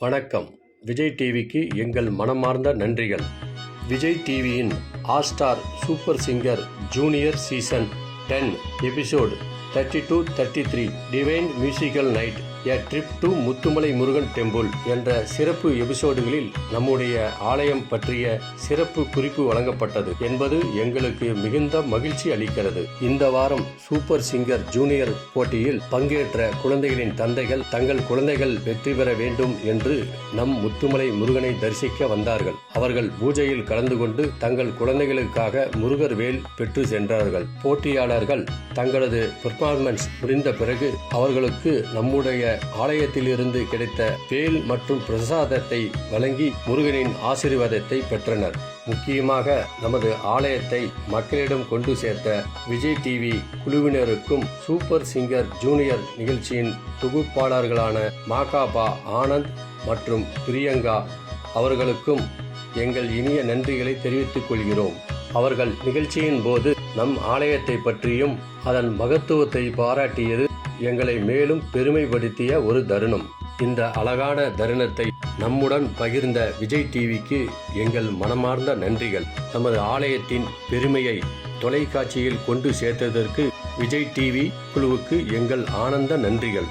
வணக்கம். விஜய் டிவிக்கு எங்கள் மனமார்ந்த நன்றிகள். விஜய் டிவியின் ஆஸ்டார் super singer junior season ten episode thirty two thirty three divine musical night a trip to Muthumalai Murugan temple என்ற சிறப்பு எபிசோடுகளில் நம்முடைய ஆலயம் பற்றிய சிறப்பு குறிப்பு வழங்கப்பட்டது என்பது எங்களுக்கு மிகுந்த மகிழ்ச்சி அளிக்கிறது. இந்த வாரம் சூப்பர் சிங்கர் ஜூனியர் போட்டியில் பங்கேற்ற குழந்தைகளின் தந்தைகள் தங்கள் குழந்தைகள் வெற்றி பெற வேண்டும் என்று நம் முத்துமலை முருகனை தரிசிக்க வந்தார்கள். அவர்கள் பூஜையில் கலந்து கொண்டு தங்கள் குழந்தைகளுக்காக முருகர் வேல் பெற்று சென்றார்கள். போட்டியாளர்கள் தங்களது பெர்ஃபார்மன்ஸ் முடிந்த பிறகு அவர்களுக்கு நம்முடைய ஆலயத்திலிருந்து கிடைத்த வேல் மற்றும் பிரசாதத்தை வழங்கி முருகனின் ஆசீர்வாதத்தை பெற்றனர். முக்கியமாக நமது ஆலயத்தை மக்களிடம் கொண்டு சேர்த்த விஜய் டிவி குழுவினருக்கும் சூப்பர் சிங்கர் ஜூனியர் நிகழ்ச்சியின் தொகுப்பாளர்களான மாகாபா ஆனந்த் மற்றும் பிரியங்கா அவர்களுக்கும் எங்கள் இனிய நன்றிகளை தெரிவித்துக் கொள்கிறோம். அவர்கள் நிகழ்ச்சியின் போது நம் ஆலயத்தை பற்றியும் அதன் மகத்துவத்தை பாராட்டியது எங்களை மேலும் பெருமைப்படுத்திய ஒரு தருணம். இந்த அழகான தருணத்தை நம்முடன் பகிர்ந்த விஜய் டிவிக்கு எங்கள் மனமார்ந்த நன்றிகள். நமது ஆலயத்தின் பெருமையை தொலைக்காட்சியில் கொண்டு சேர்த்ததற்கு விஜய் டிவி குழுவுக்கு எங்கள் ஆனந்த நன்றிகள்.